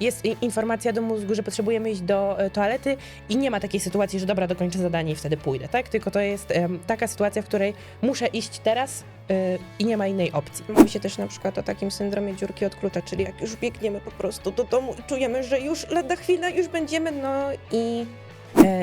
jest informacja do mózgu, że potrzebujemy iść do e, toalety i nie ma takiej sytuacji, że dobra, dokończę zadanie i wtedy pójdę, tak? Tylko to jest taka sytuacja, w której muszę iść teraz e, i nie ma innej opcji. Mówi się też na przykład o takim syndromie dziurki od klucza, czyli jak już biegniemy po prostu do domu i czujemy, że już lada chwila, już będziemy, no i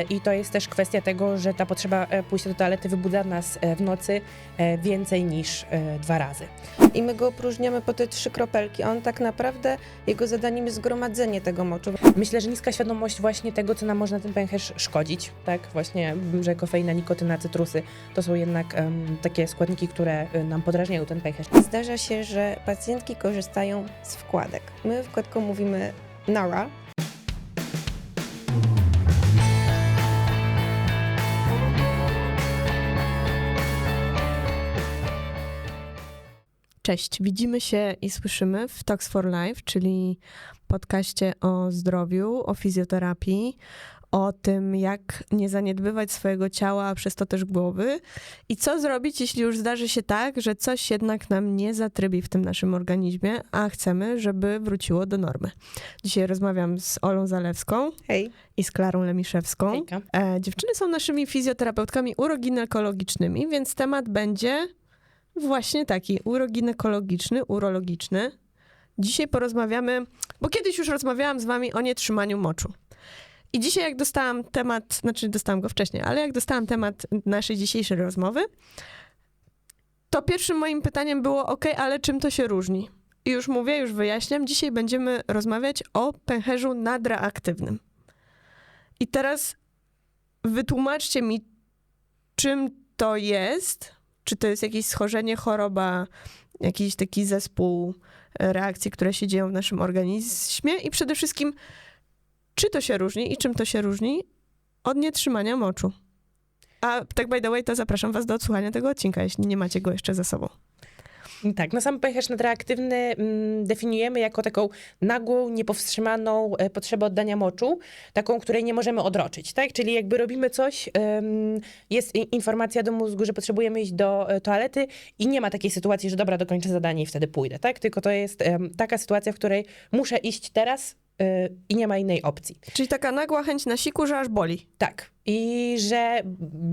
I to jest też kwestia tego, że ta potrzeba e, pójścia do toalety wybudza nas e, w nocy e, więcej niż e, dwa razy. i my go opróżniamy po te trzy kropelki. On tak naprawdę, jego zadaniem jest zgromadzenie tego moczu. Myślę, że niska świadomość właśnie tego, co nam może ten pęcherz szkodzić, tak? Właśnie, m, że kofeina, nikotyna, cytrusy to są jednak em, takie składniki, które e, nam podrażniają ten pęcherz. Zdarza się, że pacjentki korzystają z wkładek. My wkładką mówimy NARA, Cześć, widzimy się i słyszymy w Talks for Life, czyli podcaście o zdrowiu, o fizjoterapii, o tym, jak nie zaniedbywać swojego ciała, a przez to też głowy i co zrobić, jeśli już zdarzy się tak, że coś jednak nam nie zatrybi w tym naszym organizmie, a chcemy, żeby wróciło do normy. Dzisiaj rozmawiam z Olą Zalewską hej, i z Klarą Lemiszewską. Hejka. E, dziewczyny są naszymi fizjoterapeutkami uroginekologicznymi, więc temat będzie właśnie taki uroginekologiczny, urologiczny. Dzisiaj porozmawiamy, bo kiedyś już rozmawiałam z wami o nietrzymaniu moczu. I dzisiaj jak dostałam temat, znaczy dostałam go wcześniej, ale jak dostałam temat naszej dzisiejszej rozmowy, to pierwszym moim pytaniem było, ok, ale czym to się różni? I już mówię, już wyjaśniam, dzisiaj będziemy rozmawiać o pęcherzu nadreaktywnym. I teraz wytłumaczcie mi, czym to jest. Czy to jest jakieś schorzenie, choroba, jakiś taki zespół e, reakcji, które się dzieją w naszym organizmie i przede wszystkim, czy to się różni i czym to się różni od nietrzymania moczu. A tak by the way, to zapraszam was do odsłuchania tego odcinka, jeśli nie macie go jeszcze za sobą. Tak, no sam pęcherz nadreaktywny mm, definiujemy jako taką nagłą, niepowstrzymaną e, potrzebę oddania moczu, taką, której nie możemy odroczyć, tak? Czyli jakby robimy coś, jest informacja do mózgu, że potrzebujemy iść do e, toalety i nie ma takiej sytuacji, że dobra, dokończę zadanie i wtedy pójdę, tak? Tylko to jest taka sytuacja, w której muszę iść teraz i nie ma innej opcji. Czyli taka nagła chęć na siku, że aż boli. Tak. I że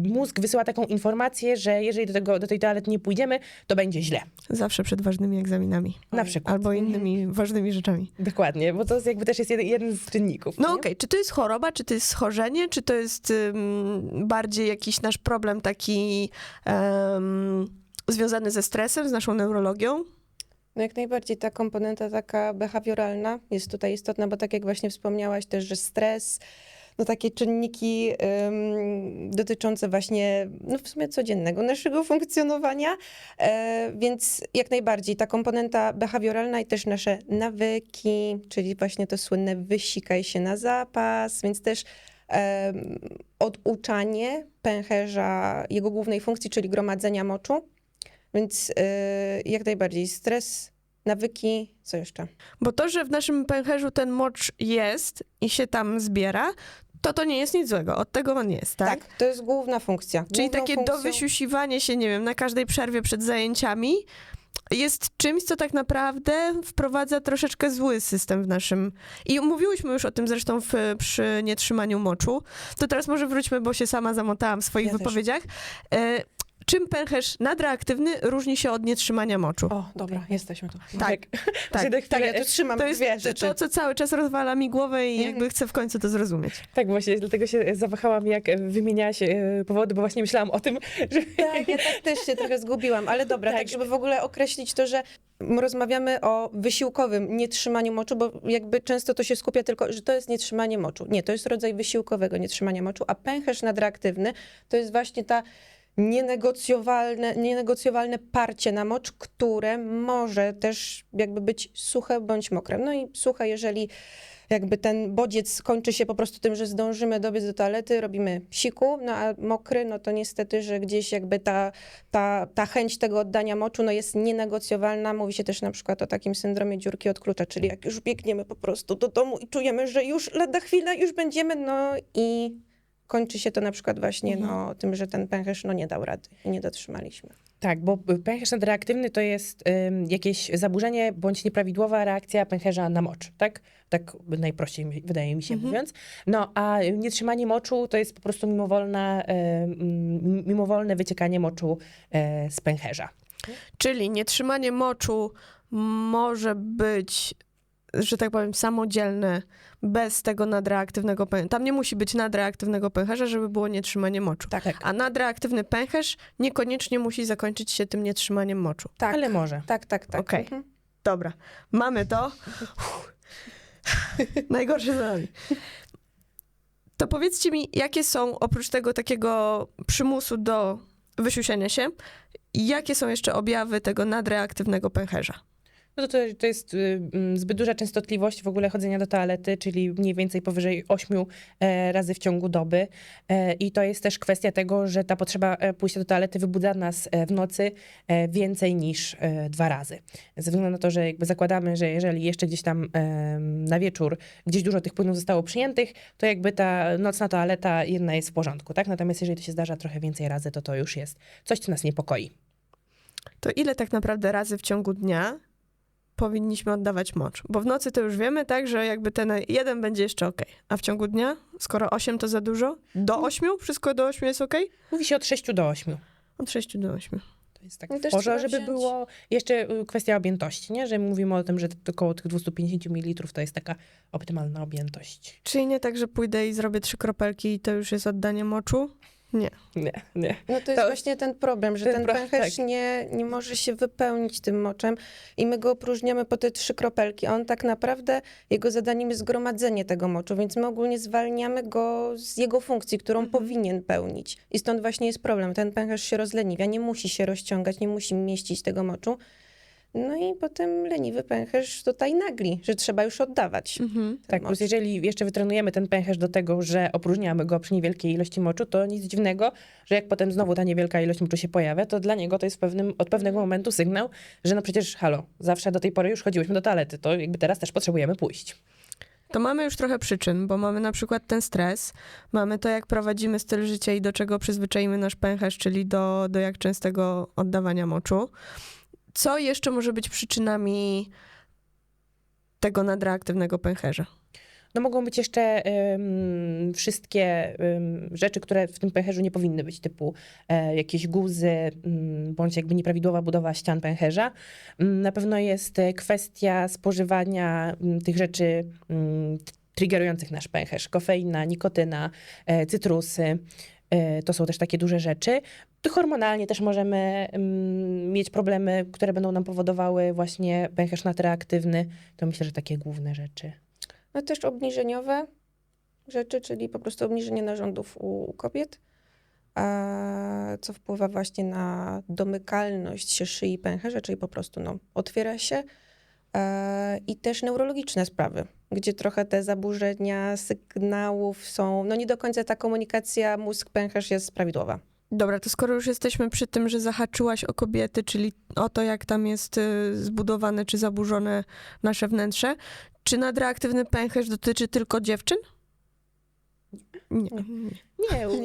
mózg wysyła taką informację, że jeżeli do, tego, do tej toalety nie pójdziemy, to będzie źle. Zawsze przed ważnymi egzaminami. Na przykład. Albo innymi ważnymi rzeczami. Dokładnie, bo to jest jakby też jest jeden, jeden z czynników. No okej, czy to jest choroba, czy to jest schorzenie, czy to jest ym, bardziej jakiś nasz problem taki em, związany ze stresem, z naszą neurologią? No jak najbardziej ta komponenta taka behawioralna jest tutaj istotna, bo tak jak właśnie wspomniałaś też, że stres, no takie czynniki dotyczące właśnie, no w sumie codziennego naszego funkcjonowania, e, więc jak najbardziej ta komponenta behawioralna i też nasze nawyki, czyli właśnie to słynne wysikaj się na zapas, więc też oduczanie pęcherza jego głównej funkcji, czyli gromadzenia moczu, więc y, jak najbardziej stres, nawyki, co jeszcze? Bo to, że w naszym pęcherzu ten mocz jest i się tam zbiera, to to nie jest nic złego. Od tego on jest, tak? to jest główna funkcja. Czyli Główną takie funkcją- dowysiusiwanie się, nie wiem, na każdej przerwie przed zajęciami jest czymś, co tak naprawdę wprowadza troszeczkę zły system w naszym... I mówiłyśmy już o tym zresztą w, przy nietrzymaniu moczu. To teraz może wróćmy, bo się sama zamotałam w swoich Ja też. wypowiedziach. E, czym pęcherz nadreaktywny różni się od nietrzymania moczu? O, dobra, jesteśmy tu. Tak, tak. Tak, ja tu trzymam To jest dwie rzeczy. to, co cały czas rozwala mi głowę i Mhm. jakby chcę w końcu to zrozumieć. Tak, właśnie, dlatego się zawahałam, jak wymieniałaś e, powody, bo właśnie myślałam o tym, że... Tak, ja tak też się trochę zgubiłam, ale dobra, tak. Tak. żeby w ogóle określić to, że rozmawiamy o wysiłkowym nietrzymaniu moczu, bo jakby często to się skupia tylko, że to jest nietrzymanie moczu. Nie, to jest rodzaj wysiłkowego nietrzymania moczu, a pęcherz nadreaktywny to jest właśnie ta nienegocjowalne, nienegocjowalne parcie na mocz, które może też jakby być suche bądź mokre. No i suche, jeżeli jakby ten bodziec kończy się po prostu tym, że zdążymy dobiec do toalety, robimy siku, no a mokry, no to niestety, że gdzieś jakby ta, ta, ta chęć tego oddania moczu no jest nienegocjowalna. Mówi się też na przykład o takim syndromie dziurki od klucza, czyli jak już biegniemy po prostu do domu i czujemy, że już lada chwila, już będziemy, no i kończy się to na przykład właśnie Mhm. no, tym, że ten pęcherz no, nie dał rady i nie dotrzymaliśmy. Tak, bo pęcherz nadreaktywny to jest ym, jakieś zaburzenie bądź nieprawidłowa reakcja pęcherza na mocz, tak? Tak najprościej mi- wydaje mi się Mhm. mówiąc. No, a nietrzymanie moczu to jest po prostu mimowolna, ym, mimowolne wyciekanie moczu e, z pęcherza. Czyli nietrzymanie moczu może być, że tak powiem, samodzielne bez tego nadreaktywnego pęcherza. Tam nie musi być nadreaktywnego pęcherza, żeby było nietrzymanie moczu. Tak, Tak. A nadreaktywny pęcherz niekoniecznie musi zakończyć się tym nietrzymaniem moczu. tak, Ale może. tak, tak, tak. Okej. Mhm. Dobra, mamy to. Najgorsze za nami. To powiedzcie mi, jakie są oprócz tego takiego przymusu do wysiusiania się, jakie są jeszcze objawy tego nadreaktywnego pęcherza? No to, to jest y, mm, zbyt duża częstotliwość w ogóle chodzenia do toalety, czyli mniej więcej powyżej 8 e, razy w ciągu doby. E, I to jest też kwestia tego, że ta potrzeba e, pójścia do toalety wybudza nas w nocy więcej niż dwa razy. Ze względu na to, że jakby zakładamy, że jeżeli jeszcze gdzieś tam na wieczór gdzieś dużo tych płynów zostało przyjętych, to jakby ta nocna toaleta jedna jest w porządku, tak? Natomiast jeżeli to się zdarza trochę więcej razy, to to już jest coś, co nas niepokoi. To ile tak naprawdę razy w ciągu dnia powinniśmy oddawać mocz? Bo w nocy to już wiemy, tak, że jakby ten jeden będzie jeszcze ok. A w ciągu dnia, skoro 8 to za dużo, do 8? Wszystko do 8 jest ok? Mówi się od 6 do 8. Od 6 do 8. To jest tak No w porze, żeby wziąć- było jeszcze y, kwestia objętości, nie? Że mówimy o tym, że około tych 250 ml to jest taka optymalna objętość. Czyli nie tak, że pójdę i zrobię trzy kropelki i to już jest oddanie moczu? Nie. Nie, nie. No to jest To- właśnie ten problem, że ten ten, pęcherz tak. nie, nie może się wypełnić tym moczem i my go opróżniamy po te trzy kropelki. On tak naprawdę, jego zadaniem jest gromadzenie tego moczu, więc my ogólnie zwalniamy go z jego funkcji, którą Mhm. powinien pełnić. I stąd właśnie jest problem. Ten pęcherz się rozleniwia, nie musi się rozciągać, nie musi mieścić tego moczu. No i potem leniwy pęcherz tutaj nagli, że trzeba już oddawać. Mhm. Tak, moc. plus jeżeli jeszcze wytrenujemy ten pęcherz do tego, że opróżniamy go przy niewielkiej ilości moczu, to nic dziwnego, że jak potem znowu ta niewielka ilość moczu się pojawia, to dla niego to jest pewnym, od pewnego momentu sygnał, że no przecież halo, zawsze do tej pory już chodziłyśmy do toalety, to jakby teraz też potrzebujemy pójść. To mamy już trochę przyczyn, bo mamy na przykład ten stres, mamy to, jak prowadzimy styl życia i do czego przyzwyczaimy nasz pęcherz, czyli do, do jak częstego oddawania moczu. Co jeszcze może być przyczynami tego nadreaktywnego pęcherza? No mogą być jeszcze em, wszystkie em, rzeczy, które w tym pęcherzu nie powinny być, typu e, jakieś guzy, mm, bądź jakby nieprawidłowa budowa ścian pęcherza. Mm, Na pewno jest e, kwestia spożywania mm, tych rzeczy t- triggerujących nasz pęcherz. Kofeina, nikotyna, e, cytrusy. E, To są też takie duże rzeczy. Hormonalnie też możemy mm, mieć problemy, które będą nam powodowały właśnie pęcherz nadreaktywny. To myślę, że takie główne rzeczy. No też obniżeniowe rzeczy, czyli po prostu obniżenie narządów u, u kobiet, a, co wpływa właśnie na domykalność się szyi pęcherza, czyli po prostu no, otwiera się. E, I też neurologiczne sprawy, gdzie trochę te zaburzenia sygnałów są, no nie do końca ta komunikacja mózg-pęcherz jest prawidłowa. Dobra, to skoro już jesteśmy przy tym, że zahaczyłaś o kobiety, czyli o to, jak tam jest y, zbudowane czy zaburzone nasze wnętrze, czy nadreaktywny pęcherz dotyczy tylko dziewczyn? Nie. Nie, u-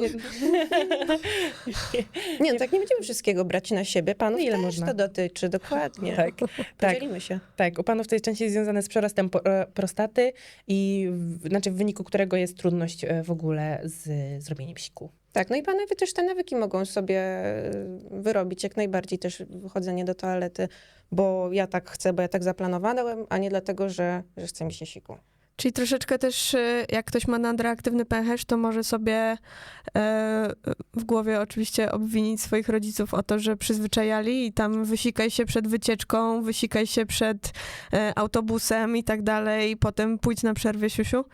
Nie, no tak nie będziemy wszystkiego brać na siebie, panów Ile też można? to dotyczy, dokładnie. tak, tak, Podzielimy się. tak. U panów to jest częściej związane z przerostem e, prostaty i w, znaczy w wyniku którego jest trudność e, w ogóle z zrobieniem siku. Tak, no i panowie też te nawyki mogą sobie e, wyrobić, jak najbardziej też wychodzenie do toalety, bo ja tak chcę, bo ja tak zaplanowałem, a nie dlatego, że, że chcę mi się siku. Czyli troszeczkę też, y, jak ktoś ma nadreaktywny pęcherz, to może sobie e, w głowie oczywiście obwinić swoich rodziców o to, że przyzwyczajali i tam wysikaj się przed wycieczką, wysikaj się przed e, autobusem i tak dalej, i potem pójdź na przerwę, siusiu.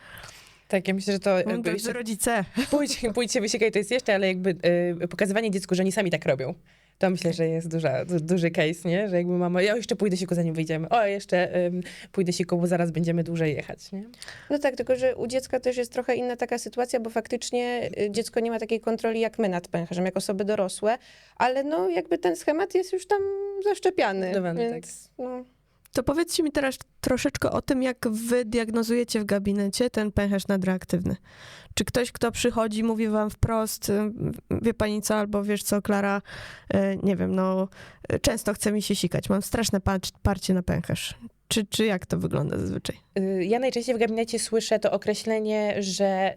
Tak, ja myślę, że to jakby jeszcze rodzice. pójdź, pójdź się wysikaj, to jest jeszcze, ale jakby e, pokazywanie dziecku, że oni sami tak robią. To myślę, że jest duża, du, duży case, nie? Że jakby mama, ja jeszcze pójdę siku, zanim wyjdziemy. O, jeszcze em, pójdę siku, bo zaraz będziemy dłużej jechać, nie? No tak, tylko że u dziecka też jest trochę inna taka sytuacja, bo faktycznie y, dziecko nie ma takiej kontroli jak my nad pęcherzem, jak osoby dorosłe, ale no jakby ten schemat jest już tam zaszczepiony, Dawany, więc no, To powiedzcie mi teraz troszeczkę o tym, jak wy diagnozujecie w gabinecie ten pęcherz nadreaktywny. Czy ktoś, kto przychodzi, mówi wam wprost, y, wie pani co, albo wiesz co, Klara, y, nie wiem, no y, często chce mi się sikać, mam straszne par- parcie na pęcherz. Czy, czy jak to wygląda zazwyczaj? Ja najczęściej w gabinecie słyszę to określenie, że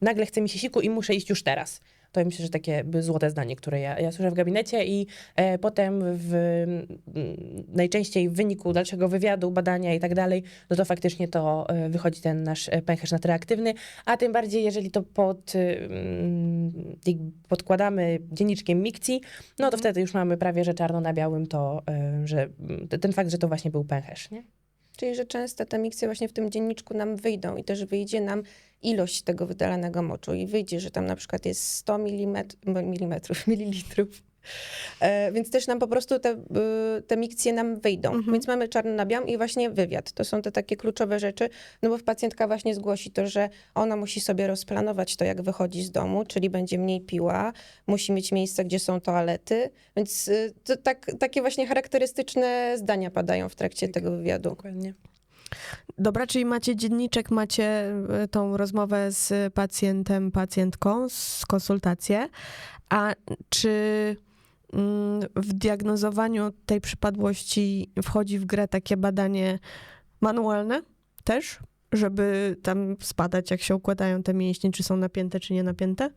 nagle chce mi się siku i muszę iść już teraz. To myślę, że takie złote zdanie, które ja, ja słyszę w gabinecie i e, potem w, mm, najczęściej w wyniku dalszego wywiadu, badania i tak dalej, no to faktycznie to e, wychodzi ten nasz e, pęcherz nadreaktywny, a tym bardziej jeżeli to pod, ym, jakby podkładamy dzienniczkiem mikcji, no to wtedy już mamy prawie, że czarno na białym to, e, że mm, ten fakt, że to właśnie był pęcherz, nie? Czyli, że często te miksy właśnie w tym dzienniczku nam wyjdą i też wyjdzie nam ilość tego wydalanego moczu i wyjdzie, że tam na przykład jest 100 milimetrów, milimetrów mililitrów. E, więc też nam po prostu te, y, te mikcje nam wyjdą. Mhm. Więc mamy czarno na białym i właśnie wywiad. To są te takie kluczowe rzeczy, no bo pacjentka właśnie zgłosi to, że ona musi sobie rozplanować to, jak wychodzi z domu, czyli będzie mniej piła, musi mieć miejsce, gdzie są toalety, więc y, to tak, takie właśnie charakterystyczne zdania padają w trakcie tego wywiadu. Dokładnie. Dobra, czyli macie dzienniczek, macie y, tą rozmowę z pacjentem, pacjentką, z konsultację, a czy w diagnozowaniu tej przypadłości wchodzi w grę takie badanie manualne też, żeby tam spadać, jak się układają te mięśnie, czy są napięte, czy nie napięte?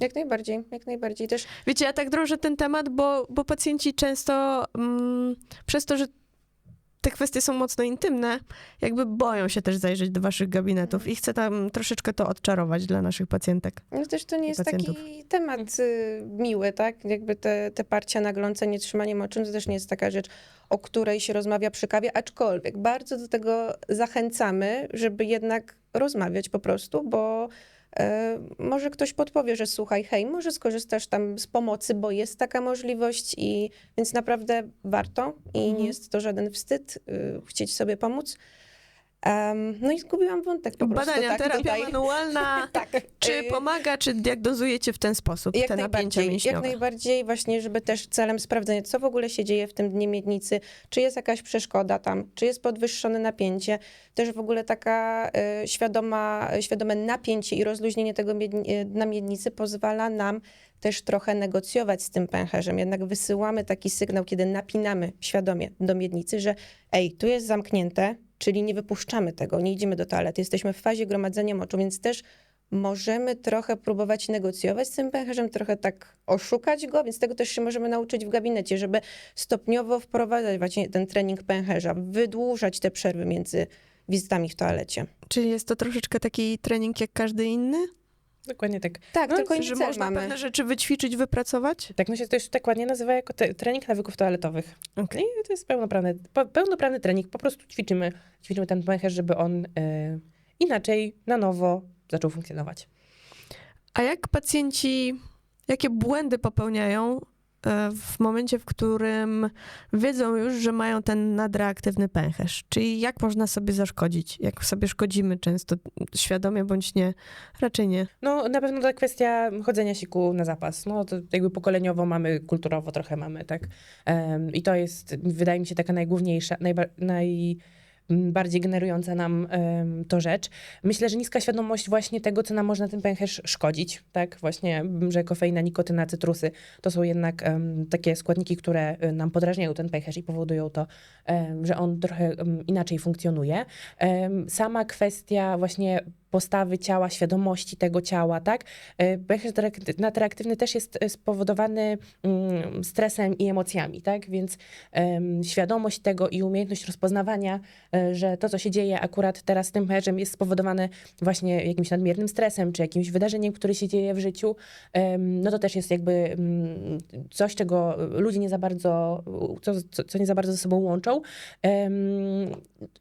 Jak najbardziej, jak najbardziej też. Wiecie, ja tak drążę ten temat, bo, bo pacjenci często mm, przez to, że te kwestie są mocno intymne, jakby boją się też zajrzeć do waszych gabinetów i chcę tam troszeczkę to odczarować dla naszych pacjentek. No też to nie jest pacjentów. taki temat y, miły, tak? Jakby te, te parcia na glące, nietrzymanie moczem, to też nie jest taka rzecz, o której się rozmawia przy kawie, aczkolwiek bardzo do tego zachęcamy, żeby jednak rozmawiać po prostu, bo może ktoś podpowie, że słuchaj, hej, może skorzystasz tam z pomocy, bo jest taka możliwość i więc naprawdę warto i Mhm. nie jest to żaden wstyd y, chcieć sobie pomóc. Em, no i zgubiłam wątek po prostu. Badania, tak, terapia tutaj. manualna, Tak. czy Y, pomaga, czy diagnozujecie w ten sposób jak te napięcia najbardziej, jak mięśniowe? najbardziej właśnie, żeby też celem sprawdzenia, co w ogóle się dzieje w tym dnie miednicy, czy jest jakaś przeszkoda tam, czy jest podwyższone napięcie, też w ogóle taka e, świadoma, świadome napięcie i rozluźnienie tego miedni, e, dna miednicy pozwala nam też trochę negocjować z tym pęcherzem. Jednak wysyłamy taki sygnał, kiedy napinamy świadomie do miednicy, że ej, tu jest zamknięte, czyli nie wypuszczamy tego, nie idziemy do toalety, jesteśmy w fazie gromadzenia moczu, więc też możemy trochę próbować negocjować z tym pęcherzem, trochę tak oszukać go, więc tego też się możemy nauczyć w gabinecie, żeby stopniowo wprowadzać właśnie ten trening pęcherza, wydłużać te przerwy między wizytami w toalecie. Czyli jest to troszeczkę taki trening jak każdy inny? Dokładnie tak. Tak, No, tylko Że można mamy. pewne rzeczy wyćwiczyć, wypracować? Tak, no się to już tak ładnie nazywa jako te, trening nawyków toaletowych. Okej. I to jest pełnoprawny, pełnoprawny trening. Po prostu ćwiczymy, ćwiczymy ten pęcherz, żeby on e, inaczej, na nowo zaczął funkcjonować. A jak pacjenci, jakie błędy popełniają w momencie, w którym wiedzą już, że mają ten nadreaktywny pęcherz? Czyli jak można sobie zaszkodzić? Jak sobie szkodzimy często, świadomie bądź nie? Raczej nie. No na pewno ta kwestia chodzenia siku na zapas. No to jakby pokoleniowo mamy, kulturowo trochę mamy, tak. Em, I to jest, wydaje mi się, taka najgłówniejsza, najba, naj bardziej generująca nam to rzecz. Myślę, że niska świadomość właśnie tego, co nam może na ten pęcherz szkodzić, tak? Właśnie, że kofeina, nikotyna, cytrusy to są jednak takie składniki, które nam podrażniają ten pęcherz i powodują to, że on trochę inaczej funkcjonuje. Sama kwestia właśnie postawy ciała, świadomości tego ciała, tak? E, Pęcherz direkt- nadreaktywny też jest e, spowodowany mm, stresem i emocjami, tak? Więc świadomość tego i umiejętność rozpoznawania, e, że to, co się dzieje akurat teraz z tym pęcherzem jest spowodowane właśnie jakimś nadmiernym stresem, czy jakimś wydarzeniem, które się dzieje w życiu, no to też jest jakby mm, coś, czego ludzie nie za bardzo, co, co, nie za bardzo ze sobą łączą.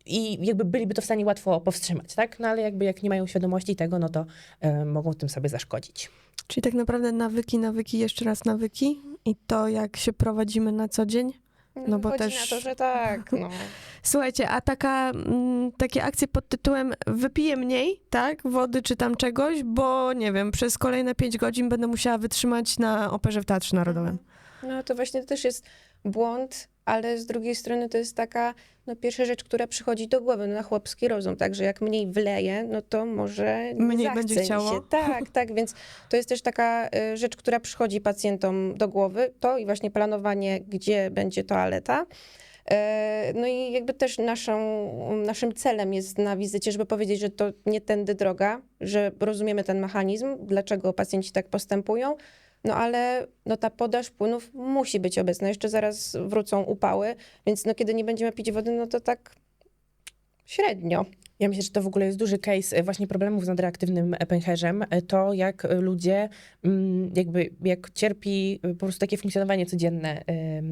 I jakby byliby to w stanie łatwo powstrzymać, tak? No ale jakby jak nie mają świadomości tego, no to e, mogą tym sobie zaszkodzić. Czyli tak naprawdę nawyki, nawyki, jeszcze raz nawyki i to, jak się prowadzimy na co dzień. No bo też- na to, że tak, no. Słuchajcie, a taka, mm, takie akcje pod tytułem wypiję mniej, tak, wody czy tam czegoś, bo nie wiem, przez kolejne pięć godzin będę musiała wytrzymać na operze w Teatrze Narodowym. No to właśnie to też jest błąd ale z drugiej strony to jest taka no, pierwsza rzecz, która przychodzi do głowy no, na chłopski rozum. Także jak mniej wleje, no to może nie Mniej będzie chciało. Się. Tak, tak, więc to jest też taka y, rzecz, która przychodzi pacjentom do głowy. To i właśnie planowanie, gdzie będzie toaleta. E, No i jakby też naszą, naszym celem jest na wizycie, żeby powiedzieć, że to nie tędy droga, że rozumiemy ten mechanizm, dlaczego pacjenci tak postępują, no ale no ta podaż płynów musi być obecna. Jeszcze zaraz wrócą upały, więc no kiedy nie będziemy pić wody, no to tak średnio. Ja myślę, że to w ogóle jest duży case e, właśnie problemów z nadreaktywnym pęcherzem. E, To, jak e, ludzie, mm, jakby, jak cierpi e, po prostu takie funkcjonowanie codzienne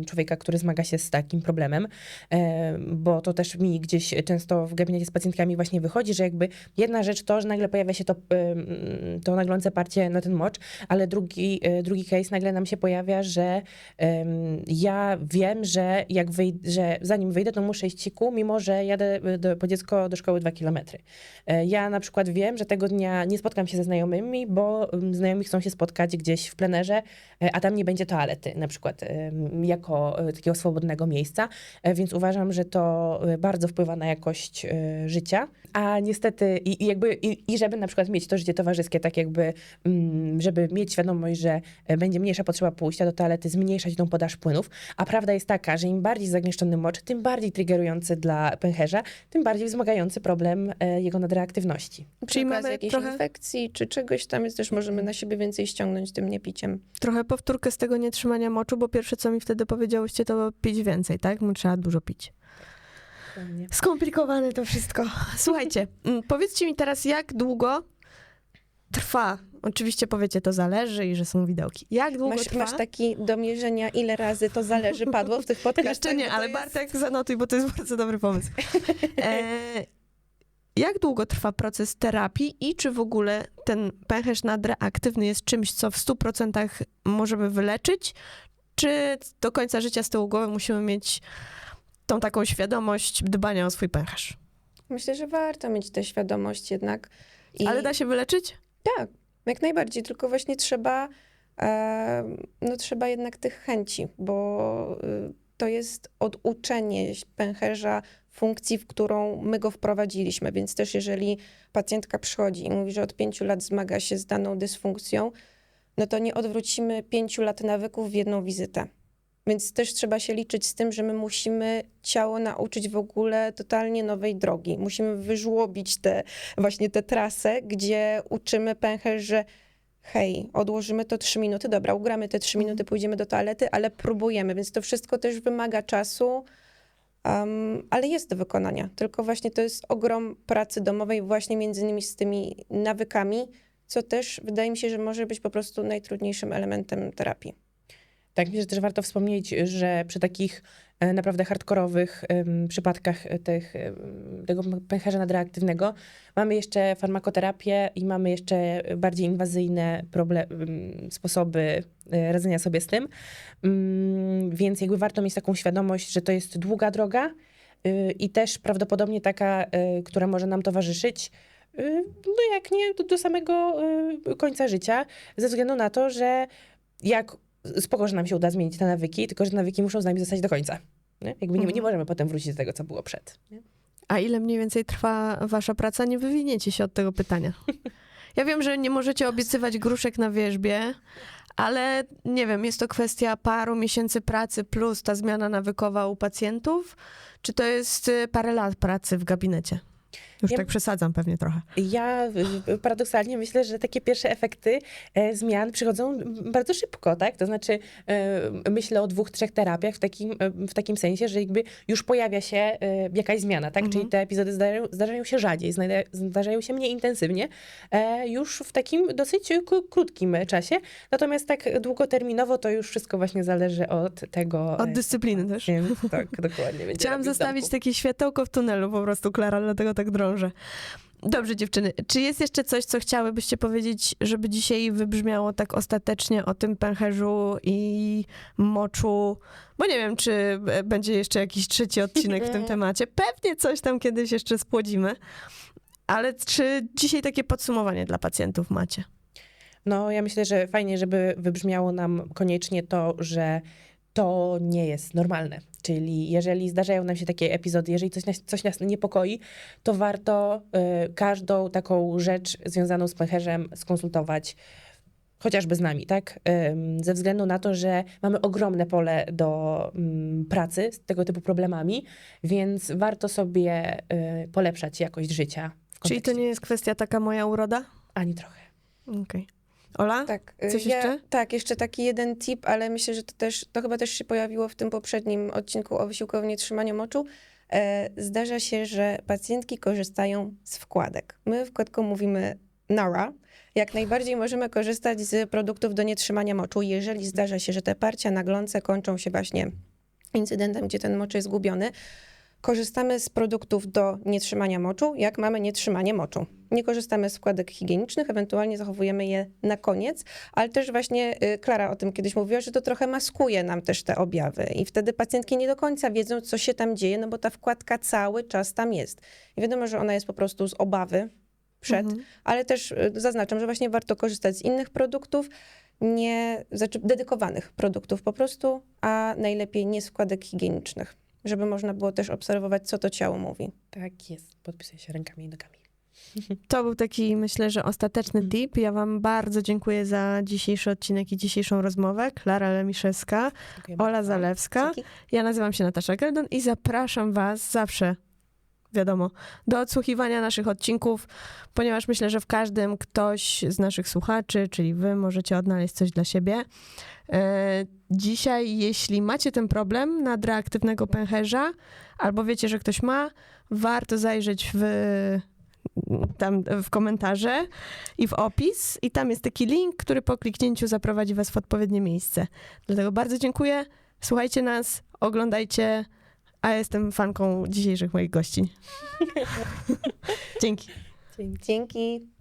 człowieka, który zmaga się z takim problemem, Em, bo to też mi gdzieś często w gabinecie z pacjentkami właśnie wychodzi, że jakby jedna rzecz to, że nagle pojawia się to, to naglące parcie na ten mocz, ale drugi, e, drugi case nagle nam się pojawia, że ja wiem, że jak wyjdę, że zanim wyjdę, to muszę iść siku, mimo że jadę e, do, po dziecko do szkoły dwa kilometry. E, Ja na przykład wiem, że tego dnia nie spotkam się ze znajomymi, bo em, znajomi chcą się spotkać gdzieś w plenerze, e, a tam nie będzie toalety na przykład em, jako e, takiego swobodnego miejsca, E, więc uważam, że to e, bardzo wpływa na jakość e, życia, a niestety i, jakby i, i żeby na przykład mieć to życie towarzyskie, tak jakby mm, żeby mieć świadomość, że e, będzie mniejsza potrzeba pójścia do toalety, zmniejszać tą podaż płynów, a prawda jest taka, że im bardziej zagęszczony mocz, tym bardziej triggerujący dla pęcherza, tym bardziej wzmagający problem e, jego nadreaktywności. Przy Czyli mamy jakiejś trochę- infekcji czy czegoś tam, więc też możemy na siebie więcej ściągnąć tym niepiciem. Trochę powtórkę z tego nietrzymania moczu, bo pierwsze, co mi wtedy powiedziałyście, to pić więcej, tak? Mu trzeba dużo pić. Skomplikowane to wszystko. Słuchajcie, mm, powiedzcie mi teraz, jak długo trwa? Oczywiście powiecie, to zależy i że są widełki. Jak długo Masz, trwa? masz taki do mierzenia, ile razy to zależy, padło w tych podcastach? Jeszcze nie, to ale jest- Bartek zanotuj, bo to jest bardzo dobry pomysł. E, jak długo trwa proces terapii i czy w ogóle ten pęcherz nadreaktywny jest czymś, co w 100% możemy wyleczyć, czy do końca życia z tyłu głowy musimy mieć tą taką świadomość dbania o swój pęcherz? Myślę, że warto mieć tę świadomość jednak. I Ale da się wyleczyć? Tak, jak najbardziej, tylko właśnie trzeba, e, no trzeba jednak tych chęci, bo y, to jest oduczenie pęcherza funkcji, w którą my go wprowadziliśmy, więc też jeżeli pacjentka przychodzi i mówi, że od pięciu lat zmaga się z daną dysfunkcją, no to nie odwrócimy pięciu lat nawyków w jedną wizytę. Więc też trzeba się liczyć z tym, że my musimy ciało nauczyć w ogóle totalnie nowej drogi. Musimy wyżłobić te, właśnie tę trasę, gdzie uczymy pęcherz, że hej, odłożymy to trzy minuty, dobra, ugramy te trzy minuty, pójdziemy do toalety, ale próbujemy, więc to wszystko też wymaga czasu, um, ale jest do wykonania. Tylko właśnie to jest ogrom pracy domowej właśnie między innymi z tymi nawykami, co też wydaje mi się, że może być po prostu najtrudniejszym elementem terapii. Tak, myślę, że też warto wspomnieć, że przy takich e, naprawdę hardkorowych przypadkach e, tych, tego pęcherza nadreaktywnego mamy jeszcze farmakoterapię i mamy jeszcze bardziej inwazyjne sposoby e, radzenia sobie z tym. Mm, Więc jakby warto mieć taką świadomość, że to jest długa droga y, i też prawdopodobnie taka, y, która może nam towarzyszyć, y, no jak nie do, do samego y, końca życia, ze względu na to, że jak spoko, że nam się uda zmienić te nawyki, tylko że nawyki muszą z nami zostać do końca. Nie? Jakby nie, nie Mhm. możemy potem wrócić do tego, co było przed. Nie? A ile mniej więcej trwa wasza praca? Nie wywiniecie się od tego pytania. Ja wiem, że nie możecie obiecywać gruszek na wierzbie, ale nie wiem, jest to kwestia paru miesięcy pracy plus ta zmiana nawykowa u pacjentów, czy to jest y, parę lat pracy w gabinecie? Już Ja- tak przesadzam pewnie trochę. Ja paradoksalnie myślę, że takie pierwsze efekty e, zmian przychodzą bardzo szybko, tak? To znaczy e, myślę o dwóch, trzech terapiach w takim, e, w takim sensie, że jakby już pojawia się jakaś zmiana, tak? Mhm. Czyli te epizody zdarzają, zdarzają się rzadziej, zdarzają się mniej intensywnie, już w takim dosyć kró- krótkim czasie. Natomiast tak długoterminowo to już wszystko właśnie zależy od tego. Od dyscypliny też. Tak, dokładnie. Chciałam zostawić takie światełko w tunelu po prostu, Klara, dlatego tak drążę. Dobrze, dziewczyny. Czy jest jeszcze coś, co chciałybyście powiedzieć, żeby dzisiaj wybrzmiało tak ostatecznie o tym pęcherzu i moczu? Bo nie wiem, czy e, będzie jeszcze jakiś trzeci odcinek w tym temacie. Pewnie coś tam kiedyś jeszcze spłodzimy. Ale czy dzisiaj takie podsumowanie dla pacjentów macie? No, ja myślę, że fajnie, żeby wybrzmiało nam koniecznie to, że to nie jest normalne. Czyli jeżeli zdarzają nam się takie epizody, jeżeli coś nas, coś nas niepokoi, to warto y, każdą taką rzecz związaną z pęcherzem skonsultować chociażby z nami, tak? Ze względu na to, że mamy ogromne pole do mm, pracy z tego typu problemami, więc warto sobie y, polepszać jakość życia. W Czyli to nie jest kwestia taka moja uroda? Ani trochę. Okej. Ola? Tak. y, Coś ja, jeszcze? Tak, jeszcze taki jeden tip, ale myślę, że to też, to chyba też się pojawiło w tym poprzednim odcinku o wysiłkowym nietrzymaniu moczu. E, zdarza się, że pacjentki korzystają z wkładek. My w kładku mówimy Nara. Jak najbardziej możemy korzystać z produktów do nietrzymania moczu, jeżeli zdarza się, że te parcia na glące kończą się właśnie incydentem, gdzie ten mocz jest zgubiony. Korzystamy z produktów do nietrzymania moczu, jak mamy nietrzymanie moczu. Nie korzystamy z wkładek higienicznych, ewentualnie zachowujemy je na koniec, ale też właśnie y, Klara o tym kiedyś mówiła, że to trochę maskuje nam też te objawy i wtedy pacjentki nie do końca wiedzą, co się tam dzieje, no bo ta wkładka cały czas tam jest. I wiadomo, że ona jest po prostu z obawy przed, Mhm. ale też y, zaznaczam, że właśnie warto korzystać z innych produktów, nie, znaczy dedykowanych produktów po prostu, a najlepiej nie z wkładek higienicznych, żeby można było też obserwować, co to ciało mówi. Tak jest. Podpisuję się rękami i nogami. To był taki, myślę, że ostateczny Mhm. tip. Ja wam bardzo dziękuję za dzisiejszy odcinek i dzisiejszą rozmowę. Klara Lemiszewska, Ola. Zalewska. Dzięki. Ja nazywam się Natasza Geldon i zapraszam was zawsze, wiadomo, do odsłuchiwania naszych odcinków, ponieważ myślę, że w każdym ktoś z naszych słuchaczy, czyli wy, możecie odnaleźć coś dla siebie. E, Dzisiaj, jeśli macie ten problem nadreaktywnego pęcherza, albo wiecie, że ktoś ma, warto zajrzeć w tam w komentarze i w opis i tam jest taki link, który po kliknięciu zaprowadzi was w odpowiednie miejsce. Dlatego bardzo dziękuję. Słuchajcie nas, oglądajcie, a ja jestem fanką dzisiejszych moich. Dzięki. Dzięki. Dzięki.